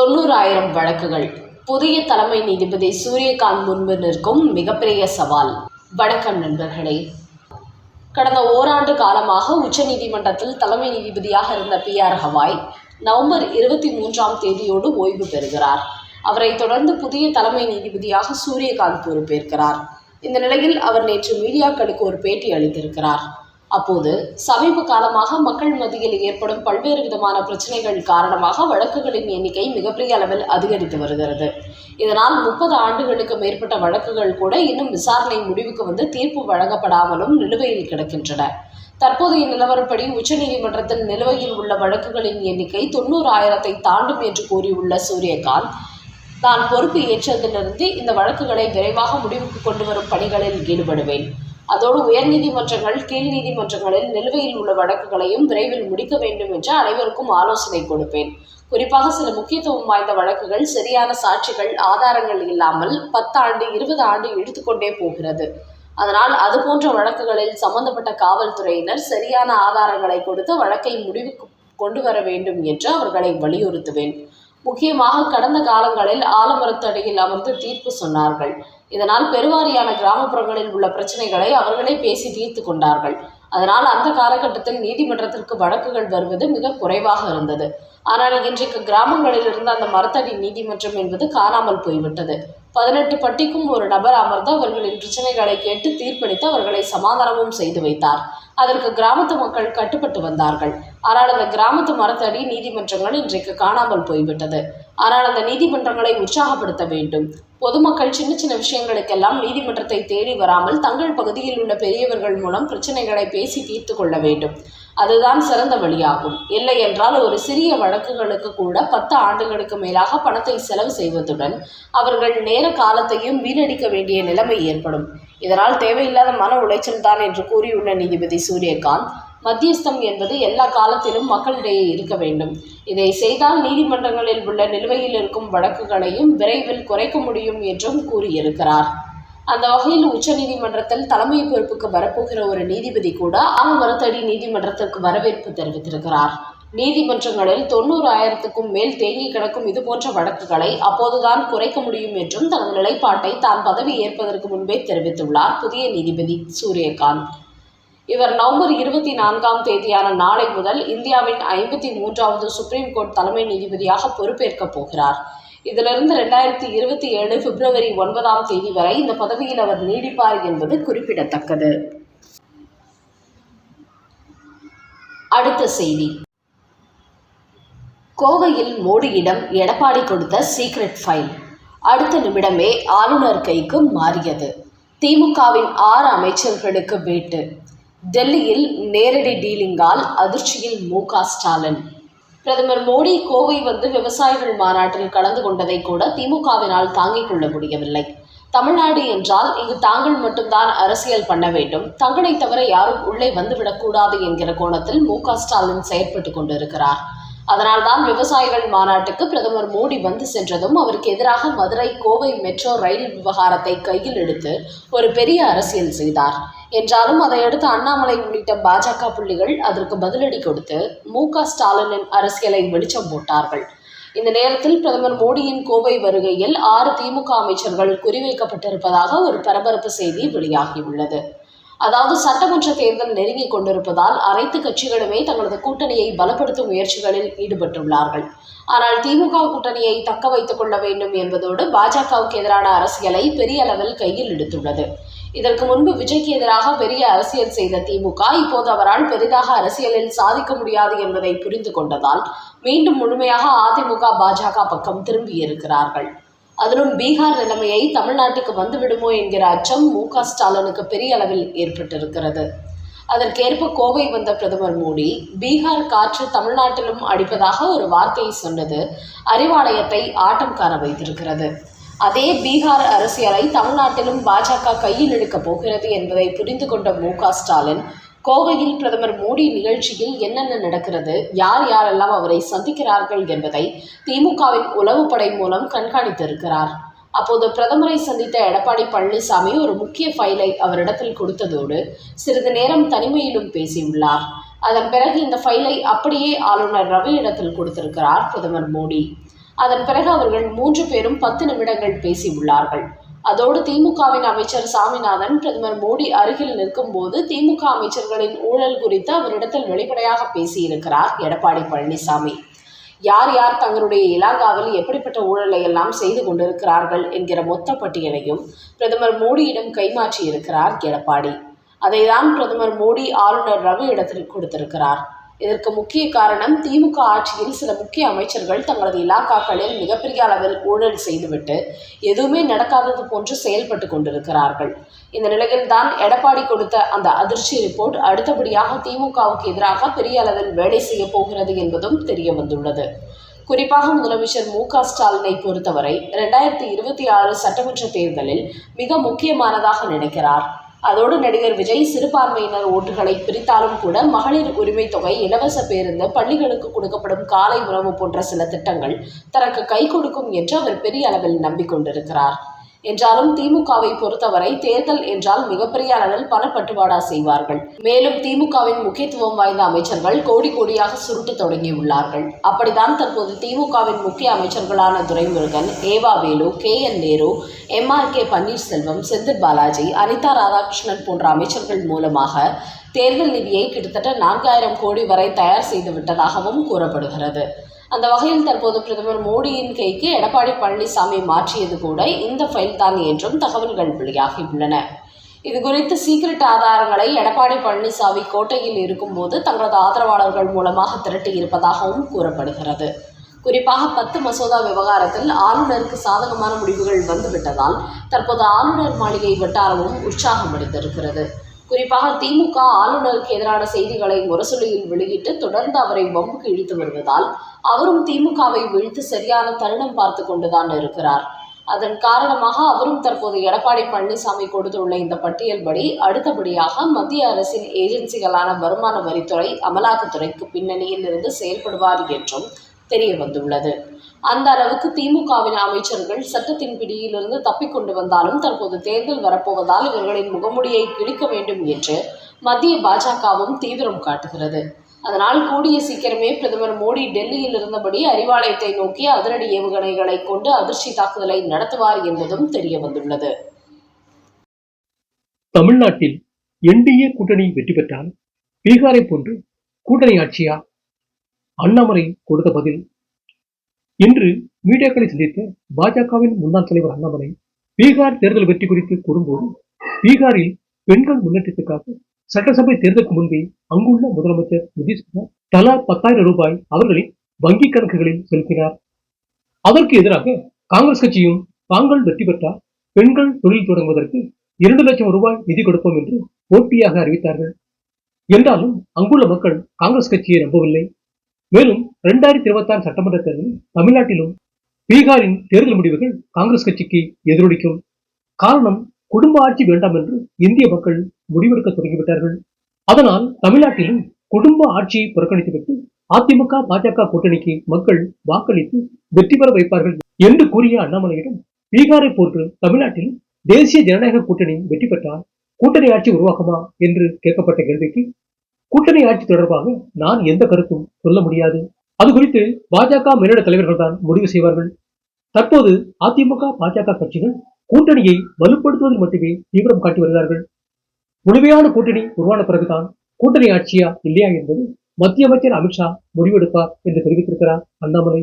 தொண்ணூறாயிரம் வழக்குகள். புதிய தலைமை நீதிபதி சூரியகாந்த் முன்பு நிற்கும் மிகப்பெரிய சவால். வணக்கம் நண்பர்களே. கடந்த ஓராண்டு காலமாக உச்சநீதிமன்றத்தில் தலைமை நீதிபதியாக இருந்த பி ஆர் ஹவாய் நவம்பர் இருபத்தி மூன்றாம் தேதியோடு ஓய்வு பெறுகிறார். அவரைத் தொடர்ந்து புதிய தலைமை நீதிபதியாக சூரியகாந்த் பொறுப்பேற்கிறார். இந்த நிலையில் அவர் நேற்று மீடியாக்களுக்கு ஒரு பேட்டி அளித்திருக்கிறார். அப்போது சமீப காலமாக மக்கள் மத்தியில் ஏற்படும் பல்வேறு விதமான பிரச்சனைகள் காரணமாக வழக்குகளின் எண்ணிக்கை மிகப்பெரிய அளவில் அதிகரித்து வருகிறது. இதனால் முப்பது ஆண்டுகளுக்கு மேற்பட்ட வழக்குகள் கூட இன்னும் விசாரணை முடிவுக்கு வந்து தீர்ப்பு வழங்கப்படாமலும் நிலுவையில் கிடக்கின்றன. தற்போதைய நிலவரப்படி உச்சநீதிமன்றத்தில் நிலுவையில் உள்ள வழக்குகளின் எண்ணிக்கை தொண்ணூறு ஆயிரத்தை தாண்டும் என்று கூறியுள்ள சூரியகாந்த் தான் பொறுப்பு ஏற்றதிலிருந்து இந்த வழக்குகளை விரைவாக முடிவுக்கு கொண்டு வரும் பணிகளில் ஈடுபடுவேன். அதோடு உயர்நீதிமன்றங்கள் கீழ் நீதிமன்றங்களில் நிலுவையில் உள்ள வழக்குகளையும் விரைவில் முடிக்க வேண்டும் என்று அனைவருக்கும் ஆலோசனை கொடுப்பேன். குறிப்பாக சில முக்கியத்துவம் வாய்ந்த வழக்குகள் சரியான சாட்சிகள் ஆதாரங்கள் இல்லாமல் பத்தாண்டு இருபது ஆண்டு இழுத்துக்கொண்டே போகிறது. அதனால் அது போன்ற வழக்குகளில் சம்பந்தப்பட்ட காவல்துறையினர் சரியான ஆதாரங்களை கொடுத்து வழக்கை முடிவுக்கு கொண்டு வர வேண்டும் என்று அவர்களை வலியுறுத்துவேன். முக்கியமாக கடந்த காலங்களில் ஆலமரத்தடியில் அமர்ந்து தீர்ப்பு சொன்னார்கள். இதனால் பெருவாரியான கிராமப்புறங்களில் உள்ள பிரச்சனைகளை அவர்களே பேசி தீர்த்து கொண்டார்கள். அதனால் அந்த காலகட்டத்தில் நீதிமன்றத்திற்கு வழக்குகள் வருவது மிக குறைவாக இருந்தது. ஆனால் இன்றைக்கு கிராமங்களில் இருந்த அந்த மரத்தடி நீதிமன்றம் என்பது காணாமல் போய்விட்டது. பதினெட்டு பட்டிக்கும் ஒரு நபர் அமர்ந்து அவர்களின் பிரச்சனைகளை கேட்டு தீர்ப்பளித்து அவர்களை சமாதானமும் செய்து வைத்தார். அதற்கு கிராமத்து மக்கள் கட்டுப்பட்டு வந்தார்கள். ஆனால் அந்த கிராமத்து மரத்தடி நீதிமன்றங்கள் இன்றைக்கு காணாமல் போய்விட்டது. ஆனால் அந்த நீதிமன்றங்களை உற்சாகப்படுத்த வேண்டும். பொதுமக்கள் சின்ன சின்ன விஷயங்களுக்கெல்லாம் நீதிமன்றத்தை தேடி வராமல் தங்கள் பகுதியில் உள்ள பெரியவர்கள் மூலம் பிரச்சனைகளை பேசி தீர்த்து கொள்ள வேண்டும். அதுதான் சிறந்த வழியாகும். இல்லை என்றால் ஒரு சிறிய வழக்குகளுக்கு கூட பத்து ஆண்டுகளுக்கு மேலாக பணத்தை செலவு செய்வதுடன் அவர்கள் நேர காலத்தையும் வீணடிக்க வேண்டிய நிலைமை ஏற்படும். இதனால் தேவையில்லாத மன உளைச்சல் தான் என்று கூறியுள்ள நீதிபதி சூரியகாந்த் மத்தியஸ்தம் என்பது எல்லா காலத்திலும் மக்களிடையே இருக்க வேண்டும். இதை செய்தால் நீதிமன்றங்களில் உள்ள நிலுவையில் இருக்கும் வழக்குகளையும் விரைவில் குறைக்க முடியும் என்றும் கூறியிருக்கிறார். அந்த வகையில் உச்சநீதிமன்றத்தில் தலைமை பொறுப்புக்கு வரப்போகிற ஒரு நீதிபதி கூட ஆலமரத்தடி நீதிமன்றத்திற்கு வரவேற்பு தெரிவித்திருக்கிறார். நீதிமன்றங்களில் தொண்ணூறு ஆயிரத்துக்கும் மேல் தேங்கி கிடக்கும் இது போன்ற வழக்குகளை அப்போதுதான் குறைக்க முடியும் என்றும் தனது நிலைப்பாட்டை தான் பதவி ஏற்பதற்கு முன்பே தெரிவித்துள்ளார் புதிய நீதிபதி சூரியகாந்த். இவர் நவம்பர் இருபத்தி நான்காம் தேதியான நாளை முதல் இந்தியாவின் ஐம்பத்தி மூன்றாவது சுப்ரீம் கோர்ட் தலைமை நீதிபதியாக பொறுப்பேற்கப் போகிறார். இதிலிருந்து ரெண்டாயிரத்தி இருபத்தி ஏழு பிப்ரவரி ஒன்பதாம் தேதி வரை இந்த பதவியில் அவர் நீடிப்பார் என்பது குறிப்பிடத்தக்கது. அடுத்த செய்தி. கோவையில் மோடியிடம் எடப்பாடி கொடுத்த சீக்ரெட் ஃபைல் அடுத்த நிமிடமே ஆளுநர் கைக்கு மாறியது. திமுகவின் ஆறு அமைச்சர்களுக்கு வேட்டு டெல்லியில் நேரடி டீலிங்கால் அதிர்ச்சியில் மு க ஸ்டாலின். பிரதமர் மோடி கோவை வந்து விவசாயிகள் மாநாட்டில் கலந்து கொண்டதை கூட திமுகவினால் தாங்கிக் கொள்ள முடியவில்லை. தமிழ்நாடு என்றால் இங்கு தாங்கள் மட்டும்தான் அரசியல் பண்ண வேண்டும். தங்களை தவிர யாரும் உள்ளே வந்துவிடக்கூடாது என்கிற கோணத்தில் மு க ஸ்டாலின் செயற்பட்டு கொண்டிருக்கிறார். அதனால்தான் விவசாயிகள் மாநாட்டுக்கு பிரதமர் மோடி வந்து சென்றதும் அவருக்கு எதிராக மதுரை கோவை மெட்ரோ ரயில் விவகாரத்தை கையில் எடுத்து ஒரு பெரிய அரசியல் செய்தார். என்றாலும் அதையடுத்து அண்ணாமலை உள்ளிட்ட பாஜக புள்ளிகள் அதற்கு பதிலடி கொடுத்து மு க ஸ்டாலினின் அரசியலை வெளிச்சம் போட்டார்கள். இந்த நேரத்தில் பிரதமர் மோடியின் கோவை வருகையில் ஆறு திமுக அமைச்சர்கள் குறிவைக்கப்பட்டிருப்பதாக ஒரு பரபரப்பு செய்தி வெளியாகியுள்ளது. அதாவது சட்டமன்ற தேர்தல் நெருங்கிக் கொண்டிருப்பதால் அனைத்து கட்சிகளுமே தங்களது கூட்டணியை பலப்படுத்தும் முயற்சிகளில் ஈடுபட்டுள்ளார்கள். ஆனால் திமுக கூட்டணியை தக்க வைத்துக் கொள்ள வேண்டும் என்பதோடு பாஜகவுக்கு எதிரான அரசியலை பெரிய அளவில் கையில் எடுத்துள்ளது. இதற்கு முன்பு விஜய்க்கு எதிராக பெரிய அரசியல் செய்த திமுக இப்போது அவரால் பெரிதாக அரசியலில் சாதிக்க முடியாது என்பதை புரிந்து கொண்டதால் மீண்டும் முழுமையாக அதிமுக பாஜக பக்கம் திரும்பியிருக்கிறார்கள் அதிலும் பீகார் நிலைமையை தமிழ்நாட்டுக்கு வந்துவிடுமோ என்கிற அச்சம் மு க ஸ்டாலினுக்கு பெரிய அளவில் ஏற்பட்டிருக்கிறது. அதற்கேற்ப கோவை வந்த பிரதமர் மோடி பீகார் காற்று தமிழ்நாட்டிலும் அடிப்பதாக ஒரு வார்த்தையை சொன்னது அறிவாலயத்தை ஆட்டம் காண வைத்திருக்கிறது. அதே பீகார் அரசியலை தமிழ்நாட்டிலும் பாஜக கையில் எடுக்கப் போகிறது என்பதை புரிந்து கொண்ட மு க ஸ்டாலின் கோவையில் பிரதமர் மோடி நிகழ்ச்சியில் என்னென்ன நடக்கிறது? யார் யாரெல்லாம் அவரை சந்திக்கிறார்கள் என்பதை திமுகவின் உளவுப்படை மூலம் கண்காணித்திருக்கிறார். அப்போது பிரதமரை சந்தித்த எடப்பாடி பழனிசாமி ஒரு முக்கிய ஃபைலை அவரிடத்தில் கொடுத்ததோடு சிறிது நேரம் தனிமையிலும் பேசியுள்ளார். அதன் பிறகு இந்த ஃபைலை அப்படியே ஆளுநர் ரவியிடத்தில் கொடுத்திருக்கிறார் பிரதமர் மோடி. அதன் பிறகு அவர்கள் மூன்று பேரும் பத்து நிமிடங்கள் பேசியுள்ளார்கள். அதோடு திமுகவின் அமைச்சர் சாமிநாதன் பிரதமர் மோடி அருகில் நிற்கும் போது திமுக அமைச்சர்களின் ஊழல் குறித்து அவரிடத்தில் வெளிப்படையாக பேசியிருக்கிறார் எடப்பாடி பழனிசாமி. யார் யார் தங்களுடைய இலாகாவில் எப்படிப்பட்ட ஊழலை எல்லாம் செய்து கொண்டிருக்கிறார்கள் என்கிற மொத்த பட்டியலையும் பிரதமர் மோடியிடம் கைமாற்றியிருக்கிறார் எடப்பாடி. அதைதான் பிரதமர் மோடி ஆளுநர் ரவி இடத்தில் கொடுத்திருக்கிறார். இதற்கு முக்கிய காரணம் திமுக ஆட்சியில் சில முக்கிய அமைச்சர்கள் தங்களது இலாக்காக்களில் மிகப்பெரிய அளவில் ஊழல் செய்துவிட்டு எதுவுமே நடக்காதது போன்று செயல்பட்டு கொண்டிருக்கிறார்கள். இந்த நிலையில்தான் எடப்பாடி கொடுத்த அந்த அதிர்ச்சி ரிப்போர்ட் அடுத்தபடியாக திமுகவுக்கு எதிராக பெரிய அளவில் வேலை செய்ய போகிறது என்பதும் தெரிய வந்துள்ளது. குறிப்பாக முதலமைச்சர் மு க ஸ்டாலினை பொறுத்தவரை இரண்டாயிரத்தி இருபத்தி ஆறு சட்டமன்ற தேர்தலில் மிக முக்கியமானதாக நினைக்கிறார். அதோடு நடிகர் விஜய் சிறுபான்மையினர் ஓட்டுகளை பிரித்தாலும் கூட மகளிர் உரிமை தொகை இலவச பேருந்து பள்ளிகளுக்கு கொடுக்கப்படும் காலை உணவு போன்ற சில திட்டங்கள் தனக்கு கை கொடுக்கும் என்று அவர் பெரிய அளவில் நம்பிக்கொண்டிருக்கிறார். என்றாலும் திமுகவை பொறுத்தவரை தேர்தல் என்றால் மிகப்பெரிய அளவில் பணப்பட்டுவாடா செய்வார்கள். மேலும் திமுகவின் முக்கியத்துவம் வாய்ந்த அமைச்சர்கள் கோடி கோடியாக சுருட்டு தொடங்கியுள்ளார்கள். அப்படித்தான் தற்போது திமுகவின் முக்கிய அமைச்சர்களான Duraimurugan E V Velu K N Nehru M R K Panneerselvam Senthil Balaji Anitha Radhakrishnan போன்ற அமைச்சர்கள் மூலமாக தேர்தல் நிதியை கிட்டத்தட்ட நான்காயிரம் கோடி வரை தயார் செய்து விட்டதாகவும் கூறப்படுகிறது. அந்த வகையில் தற்போது பிரதமர் மோடியின் கைக்கு எடப்பாடி பழனிசாமி மாற்றியது கூட இந்த ஃபைல் தான் என்றும் தகவல்கள் வெளியாகியுள்ளன. இது குறித்து சீக்ரெட் ஆதாரங்களை எடப்பாடி பழனிசாமி கோட்டையில் இருக்கும்போது தங்களது ஆதரவாளர்கள் மூலமாக திரட்டி இருப்பதாகவும் கூறப்படுகிறது. குறிப்பாக பத்து மசோதா விவகாரத்தில் ஆளுநருக்கு சாதகமான முடிவுகள் வந்துவிட்டதால் தற்போது ஆளுநர் மாளிகை வட்டாரமும் உற்சாகமடைந்திருக்கிறது. குறிப்பாக திமுக ஆளுநருக்கு எதிரான செய்திகளை முரசொலியில் வெளியிட்டு தொடர்ந்து அவரை வம்புக்கு இழுத்து வருவதால் அவரும் திமுகவை வீழ்த்து சரியான தருணம் பார்த்து கொண்டுதான் இருக்கிறார். அதன் காரணமாக அவரும் தற்போது எடப்பாடி பழனிசாமி கொடுத்துள்ள இந்த பட்டியல்படி அடுத்தபடியாக மத்திய அரசின் ஏஜென்சிகளான வருமான வரித்துறை அமலாக்கத்துறைக்கு பின்னணியில் இருந்து செயல்படுவார் என்றும் தெரிய வந்துள்ளது. அந்த அளவுக்கு திமுகவின் அமைச்சர்கள் சட்டத்தின் பிடியிலிருந்து தப்பிக்கொண்டு வந்தாலும் தற்போது தேர்தல் வரப்போவதால் இவர்களின் முகமுடியை கிழிக்க வேண்டும் என்று மத்திய பாஜகவும் தீவிரம் காட்டுகிறது. அதனால் கூடிய சீக்கிரமே பிரதமர் மோடி டெல்லியில் இருந்தபடி அறிவாலயத்தை நோக்கி அதிரடி ஏவுகணைகளை கொண்டு அதிர்ச்சி தாக்குதலை நடத்துவார் என்பதும் தெரிய வந்துள்ளது. தமிழ்நாட்டில் என்டிஏ கூட்டணி வெற்றி பெற்றால் பீகாரை போன்று கூட்டணி ஆட்சியா? அண்ணாமலை கொடுத்த பதில் இன்று மீடியாக்களை சந்தித்த பாஜகவின் முன்னாள் தலைவர் அண்ணாமலை பீகார் தேர்தல் வெற்றி குறித்து கூறும்போது பீகாரில் பெண்கள் முன்னேற்றத்துக்காக சட்டசபை தேர்தலுக்கு முன்பே அங்குள்ள முதலமைச்சர் நிதிஷ்குமார் தலா பத்தாயிரம் ரூபாய் அவர்களின் வங்கிக் கணக்குகளில் செலுத்தினார். அதற்கு எதிராக காங்கிரஸ் கட்சியும் தாங்கள் வெற்றி பெற்றால் பெண்கள் தொழில் தொடங்குவதற்கு இரண்டு லட்சம் ரூபாய் நிதி கொடுப்போம் என்று போட்டியாக அறிவித்தார்கள். என்றாலும் அங்குள்ள மக்கள் காங்கிரஸ் கட்சியை நம்பவில்லை. மேலும் இரண்டாயிரத்தி இருபத்தி ஆறு சட்டமன்ற தேர்தலில் தமிழ்நாட்டிலும் பீகாரின் தேர்தல் முடிவுகள் காங்கிரஸ் கட்சிக்கு எதிரொலிக்கும். காரணம் குடும்ப ஆட்சி வேண்டாம் என்று இந்திய மக்கள் முடிவெடுக்க தொடங்கிவிட்டார்கள். அதனால் தமிழ்நாட்டிலும் குடும்ப ஆட்சியை புறக்கணித்துவிட்டு அதிமுக பாஜக கூட்டணிக்கு மக்கள் வாக்களித்து வெற்றி பெற வைப்பார்கள் என்று கூறிய அண்ணாமலையிடம் பீகாரை போன்று தமிழ்நாட்டில் தேசிய ஜனநாயக கூட்டணி வெற்றி பெற்றால் கூட்டணி ஆட்சி உருவாகுமா என்று கேட்கப்பட்ட கேள்விக்கு கூட்டணி ஆட்சி தொடர்பாக நான் எந்த கருத்தும் சொல்ல முடியாது. அது குறித்து பாஜக மேலிட தலைவர்கள் தான் முடிவு செய்வார்கள். தற்போது அதிமுக பாஜக கட்சிகள் கூட்டணியை வலுப்படுத்துவதில் மட்டுமே தீவிரம் காட்டி வருகிறார்கள். முழுமையான கூட்டணி உருவான பிறகுதான் கூட்டணி ஆட்சியா இல்லையா என்பது மத்திய அமைச்சர் அமித்ஷா முடிவெடுப்பார் என்று தெரிவித்திருக்கிறார் அண்ணாமலை.